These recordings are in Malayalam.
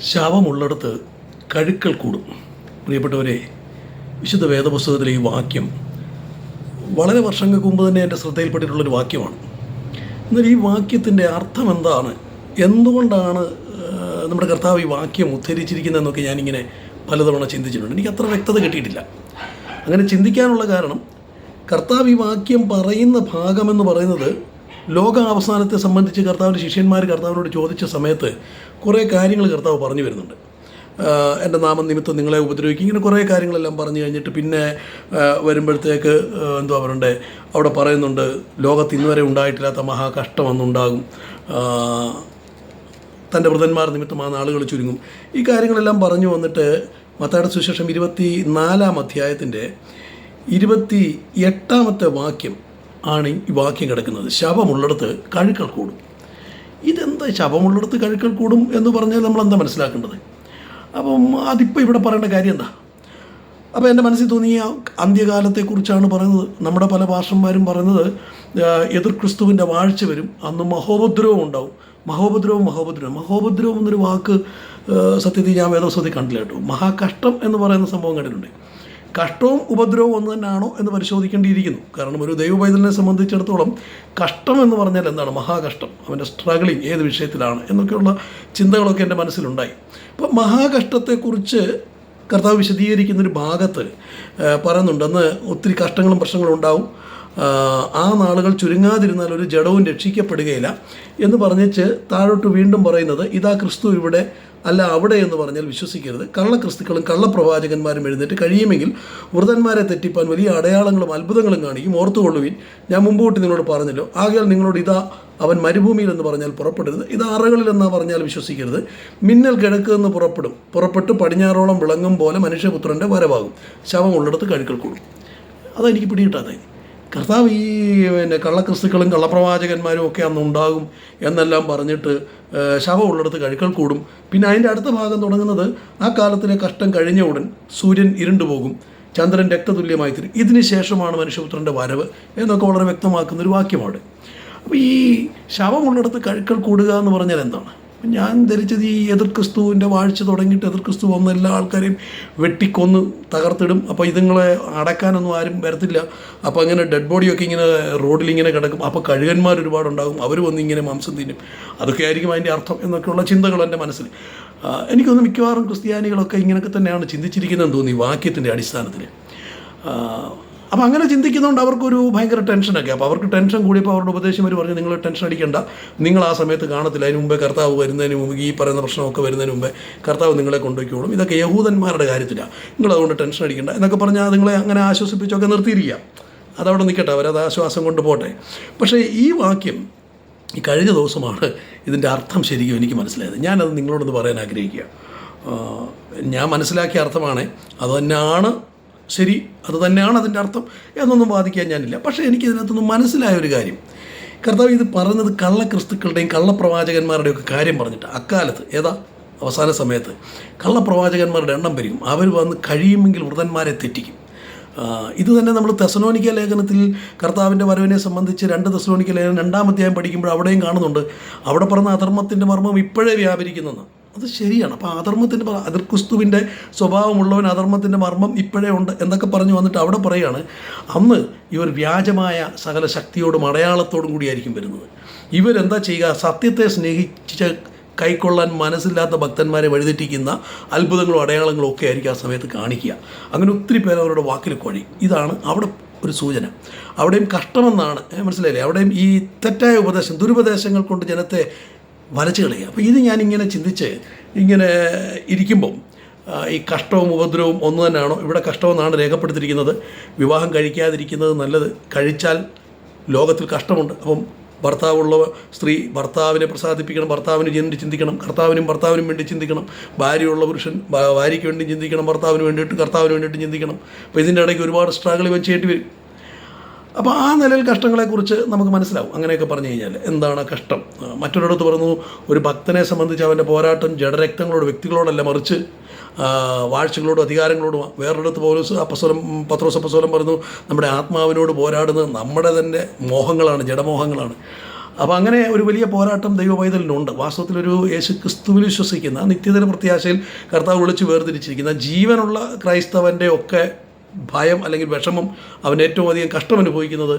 ശവമുള്ളിടത്ത് കഴുക്കൽ കൂടും. പ്രിയപ്പെട്ടവരെ വിശുദ്ധ വേദപുസ്തകത്തിലെ ഈ വാക്യം വളരെ വർഷങ്ങൾക്ക് മുമ്പ് തന്നെ എന്റെ ശ്രദ്ധയിൽപ്പെട്ടിട്ടുള്ളൊരു വാക്യമാണ്. എന്നാൽ ഈ വാക്യത്തിന്റെ അർത്ഥം എന്താണ്? എന്തുകൊണ്ടാണ് നമ്മുടെ കർത്താവ് ഈ വാക്യം ഉദ്ധരിച്ചിരിക്കുന്നത് ഉദ്ധരിച്ചിരിക്കുന്നതെന്നൊക്കെ ഞാനിങ്ങനെ പലതവണ ചിന്തിച്ചിട്ടുണ്ട്. എനിക്ക് അത്ര വ്യക്തത കിട്ടിയിട്ടില്ല. അങ്ങനെ ചിന്തിക്കാനുള്ള കാരണം കർത്താവ് ഈ വാക്യം പറയുന്ന ഭാഗമെന്ന് പറയുന്നത് ലോക അവസാനത്തെ സംബന്ധിച്ച് കർത്താവിന്റെ ശിഷ്യന്മാർ കർത്താവിനോട് ചോദിച്ച സമയത്ത് കുറേ കാര്യങ്ങൾ കർത്താവ് പറഞ്ഞു വരുന്നുണ്ട്. എന്റെ നാമം നിമിത്തം നിങ്ങളെ ഉപദ്രവിക്കും. ഇങ്ങനെ കുറേ കാര്യങ്ങളെല്ലാം പറഞ്ഞു കഴിഞ്ഞിട്ട് പിന്നെ വരുമ്പോഴത്തേക്ക് എന്തോ പറയണ്ടേ അവിടെ പറയുന്നുണ്ട് ലോകത്ത് ഇന്നുവരെ ഉണ്ടായിട്ടില്ലാത്ത മഹാകഷ്ടം അന്നുണ്ടാകും തന്റെ വൃതന്മാർ നിമിത്തം ആ നാളുകൾ ചുരുങ്ങും. ഈ കാര്യങ്ങളെല്ലാം പറഞ്ഞു വന്നിട്ട് മത്തായുടെ സുശേഷം ഇരുപത്തി നാലാം അധ്യായത്തിന്റെ ഇരുപത്തി എട്ടാമത്തെ വാക്യം ആണ് ഈ വാക്യം കിടക്കുന്നത്. ശവമുള്ളിടത്ത് കഴുക്കൾ കൂടും. ഇതെന്താ ശവമുള്ളിടത്ത് കഴുക്കൾ കൂടും എന്ന് പറഞ്ഞാൽ നമ്മൾ എന്താ മനസ്സിലാക്കേണ്ടത്? അപ്പം അതിപ്പോൾ ഇവിടെ പറയേണ്ട കാര്യം എന്താ? അപ്പോൾ എന്റെ മനസ്സിൽ തോന്നിയ അന്ത്യകാലത്തെക്കുറിച്ചാണ് പറയുന്നത്. നമ്മുടെ പല ഭാഷന്മാരും പറയുന്നത് എതിർ ക്രിസ്തുവിന്റെ വാഴ്ച വരും അന്ന് മഹോപദ്രവം ഉണ്ടാവും. മഹോപദ്രവം മഹോപദ്രവം. മഹോപദ്രവം എന്നൊരു വാക്ക് സത്യത്തിൽ ഞാൻ വേദവസ്വത്തിൽ കണ്ടില്ല കേട്ടോ. മഹാകഷ്ടം എന്ന് പറയുന്ന സംഭവം കണ്ടിട്ടുണ്ട് കഷ്ടവും ഉപദ്രവവും ഒന്ന് തന്നെയാണോ എന്ന് പരിശോധിക്കേണ്ടിയിരിക്കുന്നു. കാരണം ഒരു ദൈവപൈതലിനെ സംബന്ധിച്ചിടത്തോളം കഷ്ടം എന്ന് പറഞ്ഞാൽ എന്താണ്? മഹാകഷ്ടം. അവന്റെ സ്ട്രഗിളിങ് ഏത് വിഷയത്തിലാണ്? എന്നൊക്കെയുള്ള ചിന്തകളൊക്കെ എന്റെ മനസ്സിലുണ്ടായി. അപ്പോൾ മഹാകഷ്ടത്തെക്കുറിച്ച് കർത്താവ് വിശദീകരിക്കുന്ന ഒരു ഭാഗത്ത് പറയുന്നുണ്ട്. അന്ന് ഒത്തിരി കഷ്ടങ്ങളും പ്രശ്നങ്ങളും ഉണ്ടാവും. ആ നാളുകൾ ചുരുങ്ങാതിരുന്നാൽ ഒരു ജഡവും രക്ഷിക്കപ്പെടുകയില്ല എന്ന് പറഞ്ഞിച്ച് താഴോട്ട് വീണ്ടും പറയുന്നത് ഇതാ ക്രിസ്തു ഇവിടെ അല്ല അവിടെ എന്ന് പറഞ്ഞാൽ വിശ്വസിക്കരുത്. കള്ളക്രിസ്തുക്കളും കള്ളപ്രവാചകന്മാരും എഴുന്നേറ്റ് കഴിയുമെങ്കിൽ വൃതന്മാരെ തെറ്റിപ്പാൻ വലിയ അടയാളങ്ങളും അത്ഭുതങ്ങളും കാണിക്കും. ഓർത്തുകൊള്ളുവിൻ ഞാൻ മുമ്പോട്ട് നിങ്ങളോട് പറഞ്ഞല്ലോ ആകയാൽ നിങ്ങളോട് ഇതാ അവൻ മരുഭൂമിയിൽ എന്ന് പറഞ്ഞാൽ പുറപ്പെടരുത്. ഇത് അറകളിൽ എന്നാ പറഞ്ഞാൽ വിശ്വസിക്കരുത്. മിന്നൽ കിഴക്ക് എന്ന് പുറപ്പെടും. പുറപ്പെട്ട് പടിഞ്ഞാറോളം വിളങ്ങും പോലെ മനുഷ്യപുത്രന്റെ വരവാകും. ശവം ഉള്ളിടത്ത് കഴുക്കൽ കൂടും. അതെനിക്ക് പിടികിട്ടാതെ കർത്താവ് ഈ പിന്നെ കള്ളക്രിസ്തുക്കളും കള്ളപ്രവാചകന്മാരും ഒക്കെ അന്ന് ഉണ്ടാകും എന്നെല്ലാം പറഞ്ഞിട്ട് ശവമുള്ളിടത്ത് കഴുക്കൽ കൂടും. പിന്നെ അതിന്റെ അടുത്ത ഭാഗം തുടങ്ങുന്നത് ആ കാലത്തിലെ കഷ്ടം കഴിഞ്ഞ ഉടൻ സൂര്യൻ ഇരുണ്ടുപോകും ചന്ദ്രൻ രക്തതുല്യമായി തീരും. ഇതിന് ശേഷമാണ് മനുഷ്യപുത്രന്റെ വരവ് എന്നൊക്കെ വളരെ വ്യക്തമാക്കുന്ന ഒരു വാക്യമാണ് അപ്പോൾ ഈ ശവമുള്ളിടത്ത് കഴുക്കൾ കൂടുക എന്ന് പറഞ്ഞാൽ എന്താണ്? ഞാൻ ധരിച്ചത് ഈ എതിർ ക്രിസ്തുവിന്റെ വാഴ്ച തുടങ്ങിയിട്ട് എതിർ ക്രിസ്തു വന്ന എല്ലാ ആൾക്കാരെയും വെട്ടിക്കൊന്ന് തകർത്തിടും. അപ്പോൾ ഇതുങ്ങളെ അടക്കാനൊന്നും ആരും വരത്തില്ല. അപ്പോൾ അങ്ങനെ ഡെഡ് ബോഡിയൊക്കെ ഇങ്ങനെ റോഡിൽ ഇങ്ങനെ കിടക്കും. അപ്പോൾ കഴുകന്മാർ ഒരുപാടുണ്ടാകും. അവർ വന്ന് ഇങ്ങനെ മാംസം തിന്നും. അതൊക്കെ ആയിരിക്കും അതിന്റെ അർത്ഥം എന്നൊക്കെയുള്ള ചിന്തകൾ എന്റെ മനസ്സിൽ. എനിക്കൊന്ന് മിക്കവാറും ക്രിസ്ത്യാനികളൊക്കെ ഇങ്ങനെയൊക്കെ തന്നെയാണ് ചിന്തിച്ചിരിക്കുന്നതെന്ന് തോന്നി വാക്യത്തിന്റെ അടിസ്ഥാനത്തിൽ. അപ്പോൾ അങ്ങനെ ചിന്തിക്കുന്നതുകൊണ്ട് അവർക്കൊരു ഭയങ്കര ടെൻഷനൊക്കെ. അപ്പോൾ അവർക്ക് ടെൻഷൻ കൂടിയപ്പോൾ അവരുടെ ഉപദേശം അവർ പറഞ്ഞു നിങ്ങൾ ടെൻഷൻ അടിക്കേണ്ട. നിങ്ങൾ ആ സമയത്ത് കാണത്തില്ല. അതിന് മുമ്പേ കർത്താവ് വരുന്നതിന് മുമ്പ് ഈ പറയുന്ന പ്രശ്നമൊക്കെ വരുന്നതിന് മുമ്പേ കർത്താവ് നിങ്ങളെ കൊണ്ടുപോയിക്കോളും ഇതൊക്കെ യഹൂദന്മാരുടെ കാര്യത്തിലാണ് നിങ്ങൾ അതുകൊണ്ട് ടെൻഷൻ അടിക്കേണ്ട. എന്നൊക്കെ പറഞ്ഞാൽ നിങ്ങളെ അങ്ങനെ ആശ്വസിപ്പിച്ചൊക്കെ നിർത്തിയിരിക്കുക അതവിടെ നിൽക്കട്ടെ അവരത് ആശ്വാസം കൊണ്ട് പോട്ടെ. പക്ഷേ ഈ വാക്യം ഈ കഴിഞ്ഞ ദിവസമാണ് ഇതിന്റെ അർത്ഥം ശരിക്കും എനിക്ക് മനസ്സിലായത്. ഞാനത് നിങ്ങളോടൊന്ന് പറയാൻ ആഗ്രഹിക്കുക. ഞാൻ മനസ്സിലാക്കിയ അർത്ഥമാണ് അത് തന്നെയാണ് ശരി അത് തന്നെയാണ് അതിന്റെ അർത്ഥം എന്നൊന്നും വാദിക്കാൻ ഞാനില്ല. പക്ഷേ എനിക്ക് ഇതിനകത്തൊന്നും മനസ്സിലായ ഒരു കാര്യം. കർത്താവ് ഇത് പറയുന്നത് കള്ളക്രിസ്തുക്കളുടെയും കള്ളപ്രവാചകന്മാരുടെയും ഒക്കെ കാര്യം പറഞ്ഞിട്ട് അക്കാലത്ത് ഏതാ? അവസാന സമയത്ത്. കള്ളപ്രവാചകന്മാരുടെ എണ്ണം പെരുകും. അവർ വന്ന് കഴിയുമെങ്കിൽ വൃതന്മാരെ തെറ്റിക്കും. ഇത് തന്നെ നമ്മൾ തെസലോനിക്ക ലേഖനത്തിൽ കർത്താവിന്റെ വരവിനെ സംബന്ധിച്ച് രണ്ട് തെസലോനിക്ക ലേഖനം രണ്ടാമധ്യായം പഠിക്കുമ്പോൾ അവിടെയും കാണുന്നുണ്ട്. അവിടെ പറഞ്ഞ അധർമ്മത്തിന്റെ മർമ്മം ഇപ്പോഴേ വ്യാപരിക്കുന്നെന്ന്. അത് ശരിയാണ്. അപ്പോൾ അധർമ്മത്തിന്റെ അതിർ ക്രിസ്തുവിന്റെ സ്വഭാവമുള്ളവൻ അധർമ്മത്തിന്റെ മർമ്മം ഇപ്പോഴേ ഉണ്ട് എന്നൊക്കെ പറഞ്ഞു വന്നിട്ട് അവിടെ പറയുകയാണ് അന്ന് ഇവർ വ്യാജമായ സകല ശക്തിയോടും അടയാളത്തോടും കൂടിയായിരിക്കും വരുന്നത്. ഇവരെന്താ ചെയ്യുക? സത്യത്തെ സ്നേഹിച്ച് കൈക്കൊള്ളാൻ മനസ്സില്ലാത്ത ഭക്തന്മാരെ വഴിതെറ്റിക്കുന്ന അത്ഭുതങ്ങളും അടയാളങ്ങളും ഒക്കെ ആയിരിക്കും ആ സമയത്ത് കാണിക്കുക. അങ്ങനെ ഒത്തിരി പേർ അവരുടെ വാക്കിൽ കുഴി. ഇതാണ് അവിടെ ഒരു സൂചന. അവിടെയും കഷ്ടമെന്നാണ് മനസ്സിലായില്ലേ? അവിടെയും ഈ തെറ്റായ ഉപദേശം ദുരുപദേശങ്ങൾ കൊണ്ട് ജനത്തെ വലച്ചു കളയുക. അപ്പോൾ ഇത് ഞാനിങ്ങനെ ചിന്തിച്ച് ഇങ്ങനെ ഇരിക്കുമ്പം ഈ കഷ്ടവും ഉപദ്രവവും ഒന്ന് തന്നെയാണോ? ഇവിടെ കഷ്ടമെന്നാണ് രേഖപ്പെടുത്തിയിരിക്കുന്നത്. വിവാഹം കഴിക്കാതിരിക്കുന്നത് നല്ലത്. കഴിച്ചാൽ ലോകത്തിൽ കഷ്ടമുണ്ട്. അപ്പം ഭർത്താവുള്ള സ്ത്രീ ഭർത്താവിനെ പ്രസാദിപ്പിക്കണം ഭർത്താവിന് വേണ്ടി ചിന്തിക്കണം കർത്താവിനും ഭർത്താവിനും വേണ്ടി ചിന്തിക്കണം ഭാര്യയുള്ള പുരുഷൻ ഭാര്യയ്ക്ക് വേണ്ടി ചിന്തിക്കണം ഭർത്താവിന് വേണ്ടിയിട്ട് കർത്താവിന് വേണ്ടിയിട്ട് ചിന്തിക്കണം. അപ്പോൾ ഇതിന്റെ ഇടയ്ക്ക് ഒരുപാട് സ്ട്രഗിൾ വെച്ചേണ്ടി വരും. അപ്പോൾ ആ നിലയിൽ കഷ്ടങ്ങളെക്കുറിച്ച് നമുക്ക് മനസ്സിലാവും. അങ്ങനെയൊക്കെ പറഞ്ഞു കഴിഞ്ഞാൽ എന്താണ് കഷ്ടം? മറ്റൊരിടത്ത് പറഞ്ഞു ഒരു ഭക്തനെ സംബന്ധിച്ച് അവന്റെ പോരാട്ടം ജഡരക്തങ്ങളോട് വ്യക്തികളോടല്ല മറിച്ച് വാഴ്ചകളോടും അധികാരങ്ങളോടും. വേറൊരിടത്ത് പോലീസ് അപ്പസ്വലം പത്രോസ് അപ്പസ്വലം പറഞ്ഞു നമ്മുടെ ആത്മാവിനോട് പോരാടുന്നത് നമ്മുടെ തന്നെ മോഹങ്ങളാണ് ജഡമോഹങ്ങളാണ്. അപ്പോൾ അങ്ങനെ ഒരു വലിയ പോരാട്ടം ദൈവ പൈതലിനുണ്ട് വാസ്തവത്തിലൊരു യേശു ക്രിസ്തുവിൽ വിശ്വസിക്കുന്ന നിത്യതര പ്രത്യാശയിൽ കർത്താവ് വിളിച്ച് വേർതിരിച്ചിരിക്കുന്ന ജീവനുള്ള ക്രൈസ്തവന്റെ ഒക്കെ ഭയം അല്ലെങ്കിൽ വിഷമം അവൻ ഏറ്റവും അധികം കഷ്ടം അനുഭവിക്കുന്നത്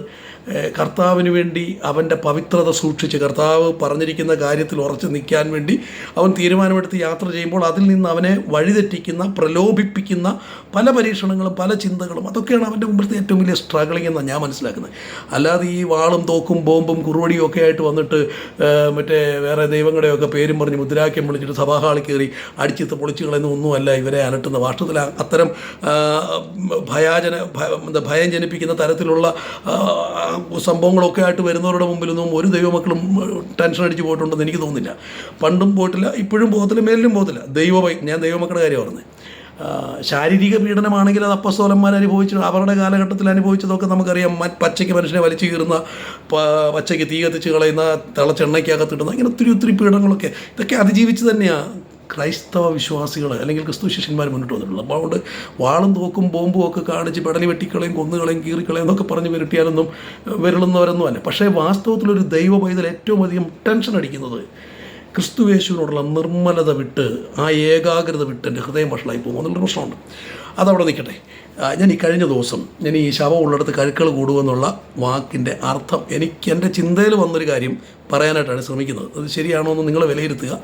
കർത്താവിന് വേണ്ടി അവന്റെ പവിത്രത സൂക്ഷിച്ച് കർത്താവ് പറഞ്ഞിരിക്കുന്ന കാര്യത്തിൽ ഉറച്ചു നിൽക്കാൻ വേണ്ടി അവൻ തീരുമാനമെടുത്ത് യാത്ര ചെയ്യുമ്പോൾ അതിൽ നിന്ന് അവനെ വഴിതെറ്റിക്കുന്ന പ്രലോഭിപ്പിക്കുന്ന പല പരീക്ഷണങ്ങളും പല ചിന്തകളും അതൊക്കെയാണ് അവന്റെ മുമ്പിലത്തെ ഏറ്റവും വലിയ സ്ട്രഗിളിംഗ് എന്നാണ് ഞാൻ മനസ്സിലാക്കുന്നത്. അല്ലാതെ ഈ വാളും തോക്കും ബോംബും കുറുവടിയും ഒക്കെ ആയിട്ട് വന്നിട്ട് മറ്റേ വേറെ ദൈവങ്ങളുടെയൊക്കെ പേരും പറഞ്ഞ് മുദ്രാക്യം വിളിച്ചിട്ട് സഭാഹാളിൽ കയറി അടിച്ചിത്ത് പൊളിച്ചുകളെന്നൊന്നുമല്ല ഇവരെ അലട്ടുന്ന. വാസ്തവത്തിൽ അത്തരം ഭയാജന എന്താ ഭയം ജനിപ്പിക്കുന്ന തരത്തിലുള്ള സംഭവങ്ങളൊക്കെ ആയിട്ട് വരുന്നവരുടെ മുമ്പിലൊന്നും ഒരു ദൈവമക്കളും ടെൻഷൻ അടിച്ച് പോയിട്ടുണ്ടെന്ന് എനിക്ക് തോന്നുന്നില്ല. പണ്ടും പോയിട്ടില്ല ഇപ്പോഴും പോകത്തില്ല മേലിലും പോകത്തില്ല. ദൈവ ഞാൻ ദൈവമക്കളുടെ കാര്യം പറഞ്ഞത് ശാരീരിക പീഡനമാണെങ്കിൽ അത് അപ്പസ്തോലന്മാർ അനുഭവിച്ചു അവരുടെ കാലഘട്ടത്തിൽ അനുഭവിച്ചതൊക്കെ നമുക്കറിയാം. പച്ചയ്ക്ക് മനുഷ്യനെ വലിച്ചു കീറുന്ന പച്ചയ്ക്ക് തീ കത്തിച്ച് കളയുന്ന തിളച്ചെണ്ണയ്ക്കകത്തിടുന്ന ഇങ്ങനെ ഒത്തിരി ഒത്തിരി പീഡനങ്ങളൊക്കെ. ഇതൊക്കെ അതിജീവിച്ച് തന്നെയാണ് ക്രൈസ്തവ വിശ്വാസികൾ അല്ലെങ്കിൽ ക്രിസ്തു ശിഷ്യന്മാർ മുന്നോട്ട് വന്നിട്ടുള്ളത്. അപ്പോൾ അതുകൊണ്ട് വാളും തോക്കും ബോംബും ഒക്കെ കാണിച്ച് പെടലി വെട്ടിക്കളയും കൊന്നുകളയും കീറിക്കളയും എന്നൊക്കെ പറഞ്ഞ് വിരട്ടിയാലൊന്നും വിരളുന്നവരൊന്നും അല്ല. പക്ഷേ വാസ്തവത്തിലൊരു ദൈവ പൈതൽ ഏറ്റവും അധികം ടെൻഷൻ അടിക്കുന്നത് ക്രിസ്തുവേശുവിനോടുള്ള നിർമ്മലത വിട്ട് ആ ഏകാഗ്രത വിട്ട് എന്റെ ഹൃദയം വഷളായി പോകും എന്നുള്ളൊരു പ്രശ്നമുണ്ട്. അതവിടെ നിൽക്കട്ടെ. ഞാൻ ഈ കഴിഞ്ഞ ദിവസം ഞാൻ ഈ ശവം ഉള്ളിടത്ത് കഴുക്കൾ കൂടുമെന്നുള്ള വാക്കിന്റെ അർത്ഥം എനിക്ക് എന്റെ ചിന്തയിൽ വന്നൊരു കാര്യം പറയാനായിട്ടാണ് ശ്രമിക്കുന്നത്. അത് ശരിയാണോ എന്ന് നിങ്ങൾ വിലയിരുത്തുക.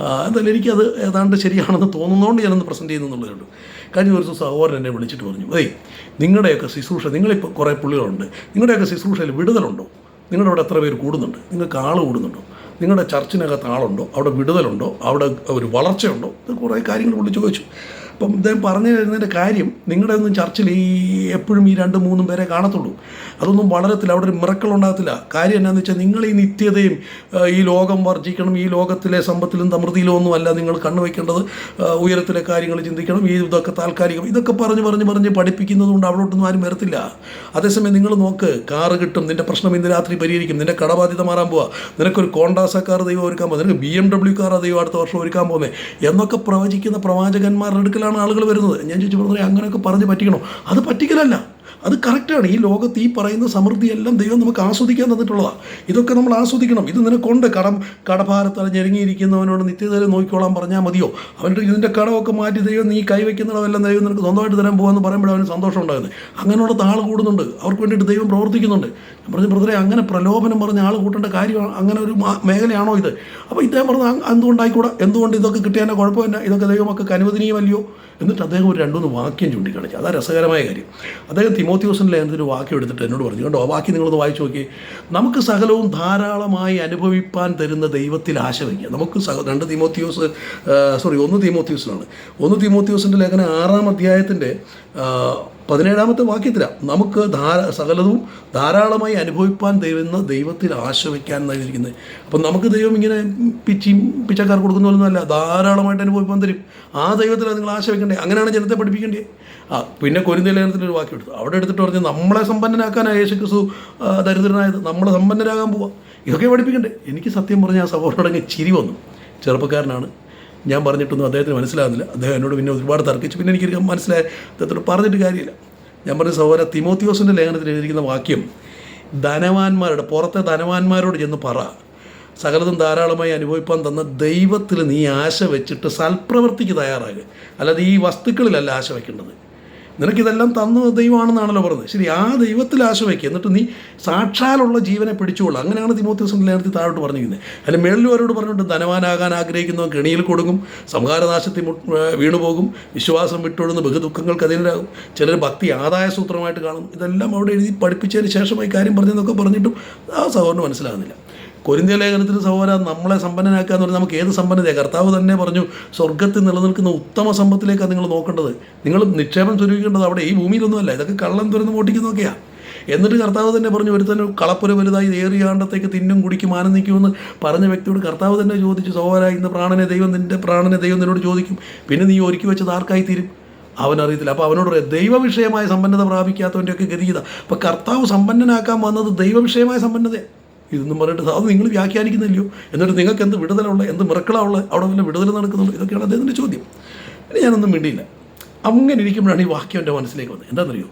എന്തായാലും എനിക്കത് ഏതാണ്ട് ശരിയാണെന്ന് തോന്നുന്നതുകൊണ്ട് ഞാനൊന്ന് പ്രസന്റ് ചെയ്യുന്നുള്ളൂ കഴിഞ്ഞ ദിവസം സഹോദരൻ എന്നെ വിളിച്ചിട്ട് പറഞ്ഞു ഏയ് നിങ്ങളുടെയൊക്കെ ശുശ്രൂഷ നിങ്ങളിപ്പോൾ കുറേ പുള്ളികളുണ്ട്. നിങ്ങളുടെയൊക്കെ ശുശ്രൂഷയിൽ വിടുതലുണ്ടോ? നിങ്ങളുടെ അവിടെ എത്ര പേര് കൂടുന്നുണ്ട്? നിങ്ങൾക്ക് ആൾ കൂടുന്നുണ്ടോ? നിങ്ങളുടെ ചർച്ചിനകത്ത് ആളുണ്ടോ? അവിടെ വിടുതലുണ്ടോ? അവിടെ ഒരു വളർച്ചയുണ്ടോ? ഇത് കുറേ കാര്യങ്ങൾ പുള്ളി ചോദിച്ചു. അപ്പം ഇദ്ദേഹം പറഞ്ഞു തരുന്നതിന്റെ കാര്യം നിങ്ങളുടെ ഒന്നും ചർച്ചിൽ ഈ എപ്പോഴും ഈ രണ്ട് മൂന്നും പേരെ കാണത്തുള്ളൂ. അതൊന്നും വളരത്തില്ല അവിടെ ഒരു മിറക്കൾ ഉണ്ടാകത്തില്ല. കാര്യം എന്നാന്ന് വെച്ചാൽ നിങ്ങൾ ഈ നിത്യതയും ഈ ലോകം വർജിക്കണം ഈ ലോകത്തിലെ സമ്പത്തിലും സമൃദ്ധിയിലും ഒന്നും അല്ല നിങ്ങൾ കണ്ണുവയ്ക്കേണ്ടത് ഉയരത്തിലെ കാര്യങ്ങൾ ചിന്തിക്കണം ഈ ഇതൊക്കെ താൽക്കാലികം. ഇതൊക്കെ പറഞ്ഞ് പറഞ്ഞ് പറഞ്ഞ് പഠിപ്പിക്കുന്നത് കൊണ്ട് അവിടോട്ടൊന്നും ആരും വരത്തില്ല. അതേസമയം നിങ്ങൾ നോക്ക് കാറ് കിട്ടും നിന്റെ പ്രശ്നം ഇന്ന് രാത്രി പരിഹരിക്കും നിന്റെ കടബാധ്യത മാറാൻ പോവാ. നിനക്കൊരു കോണ്ടാസ കാർ ദൈവം ഒരുക്കാൻ പോകുന്നത് നിനക്ക് ബി എം ഡബ്ല്യു കാർ ദൈവം അടുത്ത വർഷം ഒരുക്കാൻ പോകുന്നത് എന്നൊക്കെ പ്രവചിക്കുന്ന പ്രവാചകന്മാരുടെ അടുക്കലാണ് ആളുകൾ വരുന്നത്. ഞാൻ ചോദിച്ചു പറഞ്ഞാൽ അങ്ങനെയൊക്കെ പറഞ്ഞ് പറ്റിക്കണോ? അത് പറ്റിക്കലല്ല. അത് കറക്റ്റാണ്. ഈ ലോകത്ത് ഈ പറയുന്ന സമൃദ്ധിയെല്ലാം ദൈവം നമുക്ക് ആസ്വദിക്കാൻ തന്നിട്ടുള്ളതാണ് ഇതൊക്കെ നമ്മൾ ആസ്വദിക്കണം. ഇത് നിനക്കൊണ്ട്. കടം കടഭാരത്തിൽ ഞെരുങ്ങിയിരിക്കുന്നവനോട് നിത്യതരെ നോക്കിക്കോളാൻ പറഞ്ഞാൽ മതിയോ? അവന്റെ ഇതിന്റെ കടമൊക്കെ മാറ്റി ദൈവം നീ കൈവയ്ക്കുന്നിടമെല്ലാം ദൈവം നിനക്ക് സ്വന്തമായിട്ട് തരാൻ പോകാമെന്ന് പറയുമ്പോൾ അവന് സന്തോഷം ഉണ്ടാകുന്നത്. അങ്ങനെയുള്ള ആൾ കൂടുന്നുണ്ട്. അവർക്ക് വേണ്ടിയിട്ട് ദൈവം പ്രവർത്തിക്കുന്നുണ്ട്. ഞാൻ പറഞ്ഞു ബ്രദറെ അങ്ങനെ പ്രലോഭനം പറഞ്ഞ ആൾ കൂട്ടേണ്ട കാര്യം അങ്ങനെ ഒരു മേഖലയാണോ ഇത്? അപ്പോൾ ഇദ്ദേഹം പറഞ്ഞു "അ- എന്തുകൊണ്ടായിക്കൂടാ? എന്തുകൊണ്ട് ഇതൊക്കെ കിട്ടിയാൽ കുഴപ്പമില്ല ഇതൊക്കെ ദൈവമൊക്കെ അനുവദനീയമല്ലയോ? എന്നിട്ട് അദ്ദേഹം ഒരു രണ്ടുമൂന്ന് വാക്യം ചൂണ്ടിക്കാണിച്ചു. അതാ രസകരമായ കാര്യം. അദ്ദേഹം തിമോത്യോസിന്റെ ലേഖനത്തിൽ വാക്യം എടുത്തിട്ട് എന്നോട് പറഞ്ഞു. ആ വാക്യം നിങ്ങളൊന്ന് വായിച്ചു നോക്കി നമുക്ക് സകലവും ധാരാളമായി അനുഭവിപ്പാൻ തരുന്ന ദൈവത്തിൽ ആശ വയ്ക്കുക. നമുക്ക് സക രണ്ട് തിമോത്യോസ് സോറി ഒന്ന് തിമോത്യോസിലാണ് ഒന്ന് തിമോത്യോസിന്റെ ലേഖനം ആറാം അധ്യായത്തിന്റെ പതിനേഴാമത്തെ വാക്യത്തിലാണ് നമുക്ക് ധാര സകലതും ധാരാളമായി അനുഭവിപ്പാൻ തരുന്ന ദൈവത്തിൽ ആശ വയ്ക്കാൻ നൽകിയിരിക്കുന്നത് അപ്പം നമുക്ക് ദൈവം ഇങ്ങനെ പിച്ചിയും പിച്ചക്കാർ കൊടുക്കുന്ന പോലൊന്നുമല്ല ധാരാളമായിട്ട് അനുഭവിപ്പാൻ തരും. ആ ദൈവത്തിലാണ് നിങ്ങൾ ആശ വെക്കണ്ടേ അങ്ങനെയാണ് ജനത്തെ പഠിപ്പിക്കേണ്ടത്. ആ പിന്നെ കൊരിന്ത ലേഖനത്തിൽ ഒരു വാക്യം എടുത്തു. അവിടെ എടുത്തിട്ട് പറഞ്ഞു നമ്മളെ സമ്പന്നനാക്കാനാണ് യേശു ക്രിസ്തു ദരിദ്രനായത്. നമ്മളെ സമ്പന്നരാകാൻ പോവാ. ഇതൊക്കെ പഠിപ്പിക്കണ്ടേ? എനിക്ക് സത്യം പറഞ്ഞാൽ ആ സഹോദരനങ്ങ് ചിരി വന്നു. ചെറുപ്പക്കാരനാണ്. ഞാൻ പറഞ്ഞിട്ടൊന്നും അദ്ദേഹത്തിന് മനസ്സിലാകുന്നില്ല. അദ്ദേഹം എന്നോട് പിന്നെ ഒരുപാട് തർക്കിച്ചു. പിന്നെ എനിക്ക് മനസ്സിലായ അദ്ദേഹത്തോട് പറഞ്ഞിട്ട് കാര്യമില്ല. ഞാൻ പറഞ്ഞ സഹോദര തിമോത്തിയോസിന്റെ ലേഖനത്തിൽ എഴുതിയിരിക്കുന്ന വാക്യം ധനവാന്മാരുടെ പുറത്തെ ധനവാന്മാരോട് ചെന്ന് പറ. സകലതും ധാരാളമായി അനുഭവിപ്പാൻ തന്ന ദൈവത്തിൽ നീ ആശ വെച്ചിട്ട് സൽപ്രവൃത്തിക്ക് തയ്യാറാകുക അല്ലാതെ ഈ വസ്തുക്കളിലല്ല ആശ വയ്ക്കേണ്ടത് നിനക്കിതെല്ലാം തന്ന ദൈവമാണെന്നാണല്ലോ പറഞ്ഞത്. ശരി ആ ദൈവത്തിൽ ആശ വയ്ക്കുക എന്നിട്ട് നീ സാക്ഷാലുള്ള ജീവനെ പിടിച്ചുകൊള്ളുക അങ്ങനെയാണ് തിമോത്യോസിന്റെ ലേഖനത്തിൽ താഴോട്ട് പറഞ്ഞിരിക്കുന്നത്. അതിൽ മേളിലുവരോട് പറഞ്ഞിട്ട് ധനവാനാകാൻ ആഗ്രഹിക്കുന്നവൻ കെണിയിൽ കൊടുക്കും സംഹാരനാശത്തിൽ വീണുപോകും വിശ്വാസം വിട്ടൊഴുന്ന ബഹുദുഃഖങ്ങൾക്ക് അതിനാകും ചിലർ ഭക്തി ആദായ സൂത്രമായിട്ട് കാണും. ഇതെല്ലാം അവിടെ എഴുതി പഠിപ്പിച്ചതിന് ശേഷമായി കാര്യം പറഞ്ഞതെന്നൊക്കെ പറഞ്ഞിട്ടും ആ സഹോദരന് മനസ്സിലാകുന്നില്ല. കൊരിന്ത്യ ലേഖനത്തിന് സഹോദര നമ്മളെ സമ്പന്നനാക്കുക എന്ന് പറഞ്ഞാൽ നമുക്ക് ഏത് സമ്പന്നതയാണ് കർത്താവ് തന്നെ പറഞ്ഞു സ്വർഗത്തിൽ നിലനിൽക്കുന്ന ഉത്തമ സമ്പത്തിലേക്കാണ് നിങ്ങൾ നോക്കേണ്ടത്. നിങ്ങൾ നിക്ഷേപം സ്വരൂപിക്കേണ്ടത് അവിടെ ഈ ഭൂമിയിലൊന്നുമല്ല. ഇതൊക്കെ കള്ളം തുറന്ന് ഓട്ടിക്കുന്നൊക്കെയാണ് എന്നിട്ട് കർത്താവ് തന്നെ പറഞ്ഞു ഒരുത്തന്നെ കളപ്പുര വലുതായി ഏറിയാണ്ടത്തേക്ക് തിന്നും കുടിക്കും ആനന്ദിക്കുമെന്ന് പറഞ്ഞ വ്യക്തിയോട് കർത്താവ് തന്നെ ചോദിച്ചു സഹോദര ഇന്ന് പ്രാണനെ ദൈവം നിന്റെ പ്രാണനെ ദൈവം നിന്നോട് ചോദിക്കും. പിന്നെ നീ ഒരുക്കി വെച്ചത് ആർക്കായി തീരും? അവനറിയത്തില്ല. അപ്പോൾ അവനോട് പറയാം ദൈവവിഷയമായ സമ്പന്നത പ്രാപിക്കാത്തവന്റെയൊക്കെ ഗതികത അപ്പോൾ കർത്താവ് സമ്പന്നനാക്കാൻ വന്നത് ദൈവവിഷയമായ സമ്പന്നതയാണ് ഇതൊന്നും പറഞ്ഞിട്ട് അത് നിങ്ങൾ വ്യാഖ്യാനിക്കുന്നില്ലയോ? എന്നിട്ട് നിങ്ങൾക്ക് എന്ത് വിടുതലുള്ള എന്ത് മിറക്കളാവുള്ള അവിടെ വല്ല വിടുതൽ നടക്കുന്നുള്ളൂ ഇതൊക്കെയാണ് അദ്ദേഹത്തിന്റെ ചോദ്യം. ഞാനൊന്നും മിണ്ടിയില്ല. അങ്ങനെ ഇരിക്കുമ്പോഴാണ് ഈ വാക്യം എന്റെ മനസ്സിലേക്ക് വന്നത്. എന്താണെന്നറിയോ?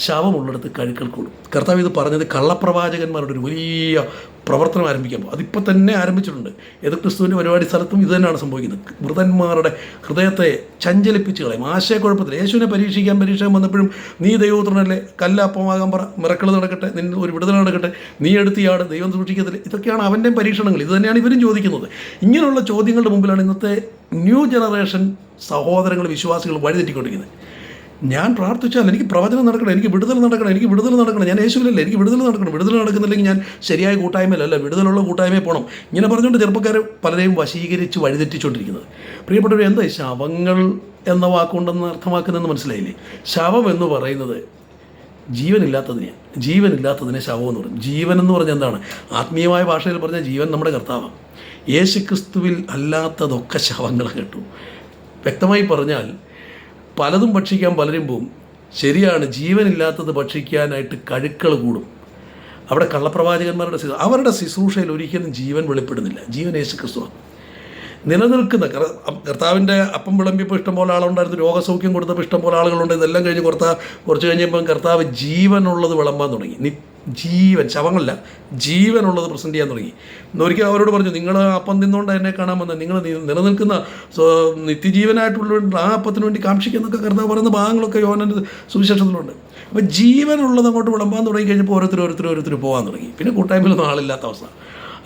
ശവമുള്ളിടത്ത് കഴുക്കൾ കൂടും. കർത്താവ് ഇത് പറഞ്ഞത് കള്ളപ്രവാചകന്മാരുടെ ഒരു വലിയ പ്രവർത്തനം ആരംഭിക്കാൻ പോകും. അതിപ്പോൾ തന്നെ ആരംഭിച്ചിട്ടുണ്ട്. ഏത് ക്രിസ്തുവിന്റെ പരിപാടി സ്ഥലത്തും ഇത് തന്നെയാണ് സംഭവിക്കുന്നത്. മൃതന്മാരുടെ ഹൃദയത്തെ ചഞ്ചലിപ്പിച്ച് കളയും. ആശയക്കുഴപ്പത്തിൽ യേശുവിനെ പരീക്ഷിക്കാൻ പരീക്ഷ വന്നപ്പോഴും നീ ദൈവപുത്രനല്ലേ? കല്ലപ്പമാകാൻ പറ. മിറക്കൾ നടക്കട്ടെ. നിന്നെ ഒരു വിടുതൽ നടക്കട്ടെ. നീ എടുത്തിയാട്. ദൈവം സൂക്ഷിക്കത്തില്ല. ഇതൊക്കെയാണ് അവന്റെ പരീക്ഷണങ്ങൾ. ഇത് തന്നെയാണ് ഇവരും ചോദിക്കുന്നത്. ഇങ്ങനെയുള്ള ചോദ്യങ്ങളുടെ മുമ്പിലാണ് ഇന്നത്തെ ന്യൂ ജനറേഷൻ സഹോദരങ്ങൾ വിശ്വാസികൾ വഴിതെറ്റിക്കൊണ്ടിരിക്കുന്നത്. ഞാൻ പ്രാർത്ഥിച്ചാൽ എനിക്ക് പ്രവചനം നടക്കണം എനിക്ക് വിടുതൽ നടക്കണം എനിക്ക് വിടുതൽ നടക്കണം. ഞാൻ യേശുവിലല്ലേ എനിക്ക് വിടുതൽ നടക്കണം. വിടുതൽ നടക്കുന്നില്ലെങ്കിൽ ഞാൻ ശരിയായ കൂട്ടായ്മയിലല്ല വിടുതലുള്ള കൂട്ടായ്മയിൽ പോകണം ഇങ്ങനെ പറഞ്ഞുകൊണ്ട് ചെറുപ്പക്കാർ പലരെയും വശീകരിച്ച് വഴിതെറ്റിച്ചുകൊണ്ടിരിക്കുന്നത്. പ്രിയപ്പെട്ടവർ എന്താ ശവങ്ങൾ എന്ന വാക്കുകൊണ്ടെന്ന് അർത്ഥമാക്കുന്നതെന്ന് മനസ്സിലായില്ലേ? ശവം എന്ന് പറയുന്നത് ജീവനില്ലാത്തതിനെ ജീവനില്ലാത്തതിനെ ശവം എന്ന് പറയും. ജീവൻ എന്ന് പറഞ്ഞാൽ എന്താണ്? ആത്മീയമായ ഭാഷയിൽ പറഞ്ഞാൽ ജീവൻ നമ്മുടെ കർത്താവാണ്. യേശുക്രിസ്തുവിൽ അല്ലാത്തതൊക്കെ ശവങ്ങൾ കേട്ടു. വ്യക്തമായി പറഞ്ഞാൽ പലതും ഭക്ഷിക്കാൻ പലരും പോവും. ശരിയാണ് ജീവനില്ലാത്തത് ഭക്ഷിക്കാനായിട്ട് കഴുക്കൾ കൂടും. അവിടെ കള്ളപ്രവാചകന്മാരുടെ അവരുടെ ശുശ്രൂഷയിൽ ഒരിക്കലും ജീവൻ വെളിപ്പെടുന്നില്ല. ജീവൻ യേശു ക്രിസ്തുവാണ് നിലനിൽക്കുന്ന കർ- കർത്താവിന്റെ അപ്പം വിളമ്പിയപ്പോൾ ഇഷ്ടംപോലെ ആളുണ്ടായിരുന്നു രോഗസൗഖ്യം കൊടുത്തപ്പോൾ ഇഷ്ടംപോലെ ആളുകളുണ്ട് ഇതെല്ലാം കഴിഞ്ഞ് കുറത്ത കുറച്ച് കഴിഞ്ഞപ്പം കർത്താവ് ജീവനുള്ളത് വിളമ്പാൻ തുടങ്ങി. ജീവൻ ശവങ്ങളല്ല ജീവനുള്ളത് പ്രസന്റ് ചെയ്യാൻ തുടങ്ങി. ഒരിക്കൽ അവരോട് പറഞ്ഞു നിങ്ങൾ അപ്പം നിന്നുകൊണ്ട് എന്നെ കാണാമെന്ന് നിങ്ങൾ നിലനിൽക്കുന്ന നിത്യജീവനായിട്ടുള്ള ആ അപ്പത്തിന് വേണ്ടി കാക്ഷിക്കുന്നൊക്കെ കർത്താവ് പറയുന്ന ഭാഗങ്ങളൊക്കെ യോനന്റെ സുവിശേഷത്തിലുണ്ട്. അപ്പോൾ ജീവനുള്ളത് അങ്ങോട്ട് വിളമ്പാൻ തുടങ്ങി കഴിഞ്ഞപ്പോൾ ഓരോരുത്തർ ഓരോരുത്തർ ഓരോരുത്തർ പോകാൻ തുടങ്ങി. പിന്നെ കൂട്ടായ്മയിലൊന്നും ആളില്ലാത്ത അവസ്ഥ.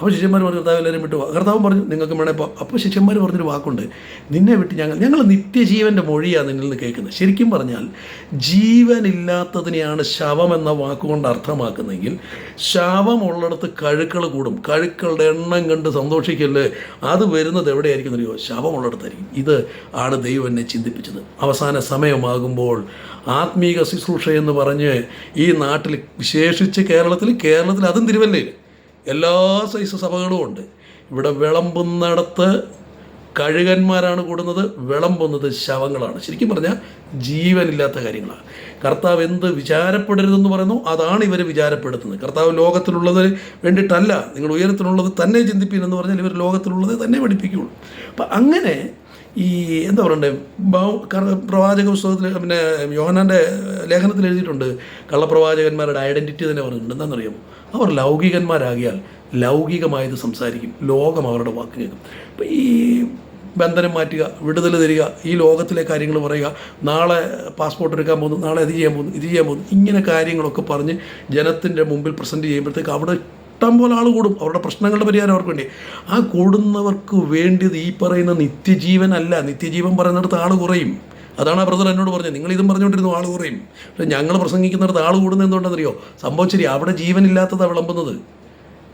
അപ്പോൾ ശിഷ്യന്മാർ പറഞ്ഞു കർത്താവ് എല്ലാവരും വിട്ടു കർത്താവും പറഞ്ഞു നിങ്ങൾക്ക് വേണേ ഇപ്പോൾ അപ്പോൾ ശിഷ്യന്മാർ പറഞ്ഞൊരു വാക്കുണ്ട് നിന്നെ വിട്ട് ഞങ്ങൾ ഞങ്ങൾ നിത്യജീവന്റെ മൊഴിയാണ് നിങ്ങളിൽ നിന്ന് കേൾക്കുന്നത്. ശരിക്കും പറഞ്ഞാൽ ജീവനില്ലാത്തതിനെയാണ് ശവം എന്ന വാക്കുകൊണ്ട് അർത്ഥമാക്കുന്നതെങ്കിൽ ശവമുള്ളിടത്ത് കഴുക്കൾ കൂടും. കഴുക്കളുടെ എണ്ണം കണ്ട് സന്തോഷിക്കല്ലേ? അത് വരുന്നത് എവിടെയായിരിക്കും അറിയോ ശവമുള്ളിടത്തായിരിക്കും. ഇത് ആണ് ദൈവം എന്നെ ചിന്തിപ്പിച്ചത്. അവസാന സമയമാകുമ്പോൾ ആത്മീക ശുശ്രൂഷ എന്ന് പറഞ്ഞ് ഈ നാട്ടിൽ വിശേഷിച്ച് കേരളത്തിൽ കേരളത്തിൽ അതും തിരുവല്ലയിൽ. എല്ലാ സൈസ് സഭകളും ഉണ്ട്. ഇവിടെ വിളമ്പുന്നിടത്ത് കഴുകന്മാരാണ് കൂടുന്നത് വിളമ്പുന്നത് ശവങ്ങളാണ്. ശരിക്കും പറഞ്ഞാൽ ജീവനില്ലാത്ത കാര്യങ്ങളാണ്. കർത്താവ് എന്ത് വിചാരപ്പെടരുതെന്ന് പറയുന്നു അതാണ് ഇവർ വിചാരപ്പെടുത്തുന്നത്. കർത്താവ് ലോകത്തിലുള്ളതിന് വേണ്ടിയിട്ടല്ല നിങ്ങൾ ഉയരത്തിലുള്ളത് തന്നെ ചിന്തിപ്പീൻ പറഞ്ഞാൽ ഇവർ ലോകത്തിലുള്ളത് തന്നെ പഠിപ്പിക്കുകയുള്ളൂ അപ്പം അങ്ങനെ ഈ എന്താ പറയണ്ടേ പ്രവാചക പുസ്തകത്തിൽ പിന്നെ യോഹനാന്റെ ലേഖനത്തിൽ എഴുതിയിട്ടുണ്ട് കള്ളപ്രവാചകന്മാരുടെ ഐഡന്റിറ്റി തന്നെ പറഞ്ഞിട്ടുണ്ട്. എന്താണെന്നറിയാമോ? അവർ ലൗകികന്മാരാകിയാൽ ലൗകികമായത് സംസാരിക്കും ലോകം അവരുടെ വാക്ക് കേൾക്കും. അപ്പം ഈ ബന്ധനം മാറ്റുക വിടുതൽ തരിക ഈ ലോകത്തിലെ കാര്യങ്ങൾ പറയുക നാളെ പാസ്പോർട്ട് എടുക്കാൻ പോകുന്നു നാളെ ഇത് ചെയ്യാൻ പോകുന്നു ഇത് ചെയ്യാൻ പോകുന്നു ഇങ്ങനെ കാര്യങ്ങളൊക്കെ പറഞ്ഞ് ജനത്തിന്റെ മുമ്പിൽ പ്രസന്റ് ചെയ്യുമ്പോഴത്തേക്ക് അവിടെ ഇഷ്ടം പോലെ ആൾ കൂടും. അവരുടെ പ്രശ്നങ്ങളുടെ പരിഹാരം അവർക്ക് വേണ്ടി. ആ കൂടുന്നവർക്ക് വേണ്ടിയത് ഈ പറയുന്ന നിത്യജീവനല്ല നിത്യജീവൻ പറയുന്നിടത്ത് ആൾ കുറയും. അതാണ് ആ പ്രസംഗം എന്നോട് പറഞ്ഞത്. നിങ്ങൾ ഇതും പറഞ്ഞുകൊണ്ടിരുന്നു ആൾ കുറയും. പക്ഷേ ഞങ്ങൾ പ്രസംഗിക്കുന്നിടത്ത് ആൾ കൂടുന്നത് എന്തുകൊണ്ടെന്നറിയോ? സംഭവം ശരി അവിടെ ജീവനില്ലാത്തതാണ് വിളമ്പുന്നത്.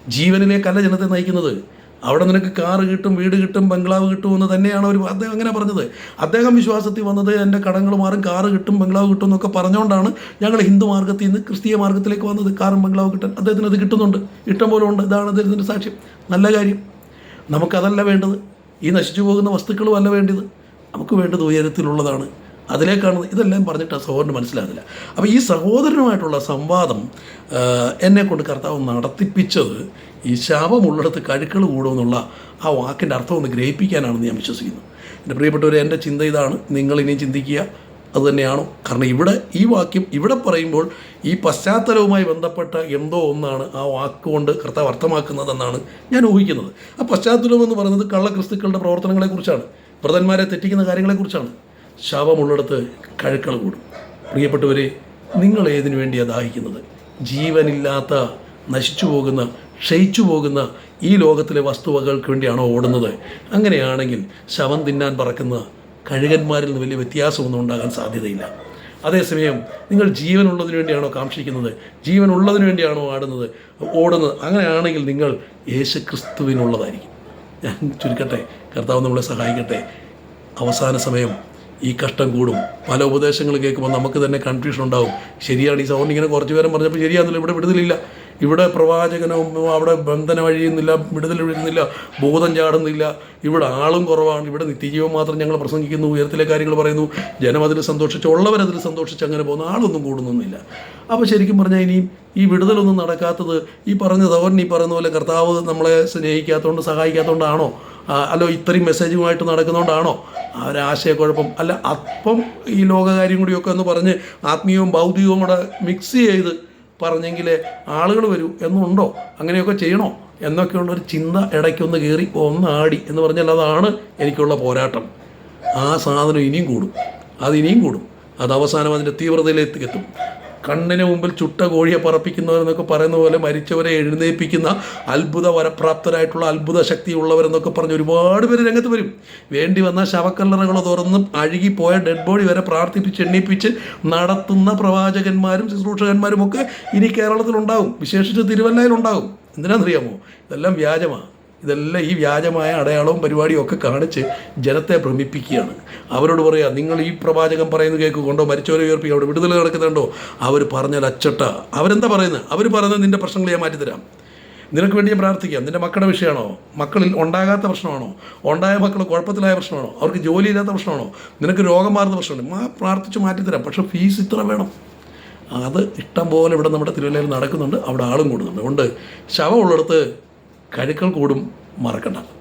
ജീവനിലേക്കല്ല ജനത്തെ നയിക്കുന്നത്. അവിടെ നിനക്ക് കാറ് കിട്ടും വീട് കിട്ടും ബംഗ്ലാവ് കിട്ടും എന്ന് തന്നെയാണ് അവർ അദ്ദേഹം അങ്ങനെ പറഞ്ഞത്. അദ്ദേഹം വിശ്വാസത്തിൽ വന്നത് എന്റെ കടങ്ങൾ മാറും കാറ് കിട്ടും ബംഗ്ലാവ് കിട്ടും എന്നൊക്കെ പറഞ്ഞുകൊണ്ടാണ് ഞങ്ങൾ ഹിന്ദു മാർഗത്തിൽ നിന്ന് ക്രിസ്തീയ മാർഗത്തിലേക്ക് വന്നത്. കാറും ബംഗ്ലാവ് കിട്ടാൻ അദ്ദേഹത്തിന് അത് കിട്ടുന്നുണ്ട്. ഇഷ്ടം പോലെ ഉണ്ട്. ഇതാണ് അദ്ദേഹത്തിന്റെ സാക്ഷ്യം. നല്ല കാര്യം. നമുക്കതല്ല വേണ്ടത്. ഈ നശിച്ചു പോകുന്ന വസ്തുക്കളും അല്ല വേണ്ടത് നമുക്ക് വേണ്ടത് ഉയരത്തിലുള്ളതാണ്. അതിലേക്കാണ് ഇതെല്ലാം പറഞ്ഞിട്ട് ആ സഹോദരന് മനസ്സിലാകുന്നില്ല. അപ്പോൾ ഈ സഹോദരനുമായിട്ടുള്ള സംവാദം എന്നെ കൊണ്ട് കർത്താവ് നടത്തിപ്പിച്ചത് ഈ ശാപമുള്ളിടത്ത് കഴുക്കൾ കൂടുമെന്നുള്ള ആ വാക്കിന്റെ അർത്ഥം ഒന്ന് ഗ്രഹിപ്പിക്കാനാണെന്ന് ഞാൻ വിശ്വസിക്കുന്നു. എന്റെ പ്രിയപ്പെട്ടവർ എന്റെ ചിന്ത ഇതാണ്. നിങ്ങൾ ഇനിയും ചിന്തിക്കുക. അതുതന്നെയാണോ കാരണം ഇവിടെ ഈ വാക്യം ഇവിടെ പറയുമ്പോൾ ഈ പശ്ചാത്തലവുമായി ബന്ധപ്പെട്ട എന്തോ ഒന്നാണ് ആ വാക്കുകൊണ്ട് കർത്താവ് അർത്ഥമാക്കുന്നതെന്നാണ് ഞാൻ ഊഹിക്കുന്നത്. ആ പശ്ചാത്തലം എന്ന് പറയുന്നത് കള്ളക്രിസ്തുക്കളുടെ പ്രവർത്തനങ്ങളെക്കുറിച്ചാണ്. വ്രതന്മാരെ തെറ്റിക്കുന്ന കാര്യങ്ങളെക്കുറിച്ചാണ്. ശവമുള്ളിടത്ത് കഴുക്കൾ കൂടും. പ്രിയപ്പെട്ടവരെ നിങ്ങൾ ഏതിനു വേണ്ടിയാണ് ദാഹിക്കുന്നത്? ജീവനില്ലാത്ത നശിച്ചു പോകുന്ന ക്ഷയിച്ചു പോകുന്ന ഈ ലോകത്തിലെ വസ്തുവകൾക്ക് വേണ്ടിയാണോ ഓടുന്നത്? അങ്ങനെയാണെങ്കിൽ ശവം തിന്നാൻ പറക്കുന്ന കഴുകന്മാരിൽ നിന്ന് വലിയ വ്യത്യാസമൊന്നും ഉണ്ടാകാൻ സാധ്യതയില്ല. അതേസമയം നിങ്ങൾ ജീവനുള്ളതിനു വേണ്ടിയാണോ കാക്ഷിക്കുന്നത്? ജീവനുള്ളതിനു വേണ്ടിയാണോ ആടുന്നത്? ഓടുന്നത്? അങ്ങനെയാണെങ്കിൽ നിങ്ങൾ യേശുക്രിസ്തുവിനുള്ളതായിരിക്കും. ഞാൻ ചുരുക്കട്ടെ കർത്താവ് നമ്മളെ സഹായിക്കട്ടെ. അവസാന സമയം ഈ കഷ്ടം കൂടും. പല ഉപദേശങ്ങൾ കേൾക്കുമ്പോൾ നമുക്ക് തന്നെ കൺഫ്യൂഷൻ ഉണ്ടാവും. ശരിയാണ് ഈ സൗണ്ട് ഇങ്ങനെ കുറച്ച് പേരും പറഞ്ഞപ്പോൾ ശരിയാണെന്നില്ല ഇവിടെ വിടുതലില്ല. ഇവിടെ പ്രവാചകനും അവിടെ ബന്ധനം വഴിയുന്നില്ല വിടുതൽ വീഴുന്നില്ല ഭൂതം ചാടുന്നില്ല. ഇവിടെ ആളും കുറവാണ്. ഇവിടെ നിത്യജീവൻ മാത്രം ഞങ്ങൾ പ്രസംഗിക്കുന്നു ഉയരത്തിലെ കാര്യങ്ങൾ പറയുന്നു. ജനം അതിൽ സന്തോഷിച്ച് ഉള്ളവരതിൽ സന്തോഷിച്ച് അങ്ങനെ പോകുന്നു. ആളൊന്നും കൂടുന്നൊന്നുമില്ല. അപ്പോൾ ശരിക്കും പറഞ്ഞാൽ ഇനിയും ഈ വിടുതലൊന്നും നടക്കാത്തത് ഈ പറഞ്ഞ സഹോദരൻ ഈ പറയുന്ന പോലെ കർത്താവ് നമ്മളെ സ്നേഹിക്കാത്തതുകൊണ്ട് സഹായിക്കാത്തതുകൊണ്ടാണോ? അല്ലോ ഇത്രയും മെസ്സേജുമായിട്ട് നടക്കുന്നതുകൊണ്ടാണോ ആ ഒരു ആശയക്കുഴപ്പം. അല്ല അപ്പം ഈ ലോകകാര്യം കൂടിയൊക്കെ എന്ന് പറഞ്ഞ് ആത്മീയവും ഭൗതികവും കൂടെ മിക്സ് ചെയ്ത് പറഞ്ഞെങ്കിൽ ആളുകൾ വരൂ എന്നുണ്ടോ? അങ്ങനെയൊക്കെ ചെയ്യണോ? എന്നൊക്കെയുള്ള ഒരു ചിന്ത ഇടയ്ക്കൊന്ന് കയറി ഒന്ന് ആടി എന്ന് പറഞ്ഞാൽ അതാണ് എനിക്കുള്ള പോരാട്ടം. ആ സാധനം ഇനിയും കൂടും. അത് ഇനിയും കൂടും. അത് അവസാനം അതിന്റെ തീവ്രതയിലേക്ക് എത്തും. കണ്ണിന് മുമ്പിൽ ചുട്ട കോഴിയെ പറപ്പിക്കുന്നവരെന്നൊക്കെ പറയുന്ന പോലെ മരിച്ചവരെ എഴുന്നേൽപ്പിക്കുന്ന അത്ഭുത വരപ്രാപ്തരായിട്ടുള്ള അത്ഭുത ശക്തിയുള്ളവരെന്നൊക്കെ പറഞ്ഞ് ഒരുപാട് പേര് രംഗത്ത് വരും. വേണ്ടി വന്ന ശവക്കല്ലറകൾ തുറന്ന് അഴുകിപ്പോയ ഡെഡ് ബോഡി വരെ പ്രാർത്ഥിപ്പിച്ച് എണ്ണിപ്പിച്ച് നടത്തുന്ന പ്രവാചകന്മാരും ശുശ്രൂഷകന്മാരും ഒക്കെ ഇനി കേരളത്തിലുണ്ടാവും. വിശേഷിച്ച് തിരുവല്ലയിലുണ്ടാവും. എന്തിനാണെന്നറിയാമോ? ഇതെല്ലാം വ്യാജമാണ്. ഇതെല്ലാം ഈ വ്യാജമായ അടയാളവും പരിപാടിയും ഒക്കെ കാണിച്ച് ജനത്തെ ഭ്രമിപ്പിക്കുകയാണ്. അവരോട് പറയുക നിങ്ങൾ ഈ പ്രവാചകൻ പറയുന്നത് കേൾക്കുകൊണ്ടോ മരിച്ചവരെ ഉയർപ്പിക്കുക അവിടെ വിടുതൽ കിടക്കുന്നുണ്ടോ അവർ പറഞ്ഞാൽ അച്ചട്ട. അവരെന്താ പറയുന്നത്? അവർ പറയുന്നത് നിന്റെ പ്രശ്നങ്ങൾ ഞാൻ മാറ്റിത്തരാം. നിനക്ക് വേണ്ടി ഞാൻ പ്രാർത്ഥിക്കാം. നിന്റെ മക്കളുടെ വിഷയമാണോ? മക്കളിൽ ഉണ്ടാകാത്ത പ്രശ്നമാണോ? ഉണ്ടായ മക്കൾ കുഴപ്പത്തിലായ പ്രശ്നമാണോ? അവർക്ക് ജോലിയില്ലാത്ത പ്രശ്നമാണോ? നിനക്ക് രോഗം മാറുന്ന പ്രശ്നമാണ് മാ പ്രാർത്ഥിച്ച് മാറ്റിത്തരാം. പക്ഷേ ഫീസ് ഇത്ര വേണം. അത് ഇഷ്ടം പോലെ ഇവിടെ നമ്മുടെ തിരുവല്ലയിൽ നടക്കുന്നുണ്ട്. അവിടെ ആളും കൂടുന്നുണ്ട്. അതുകൊണ്ട് ശവമുള്ളിടത്ത് കഴുക്കൾ കൂടും മറക്കണ്ട.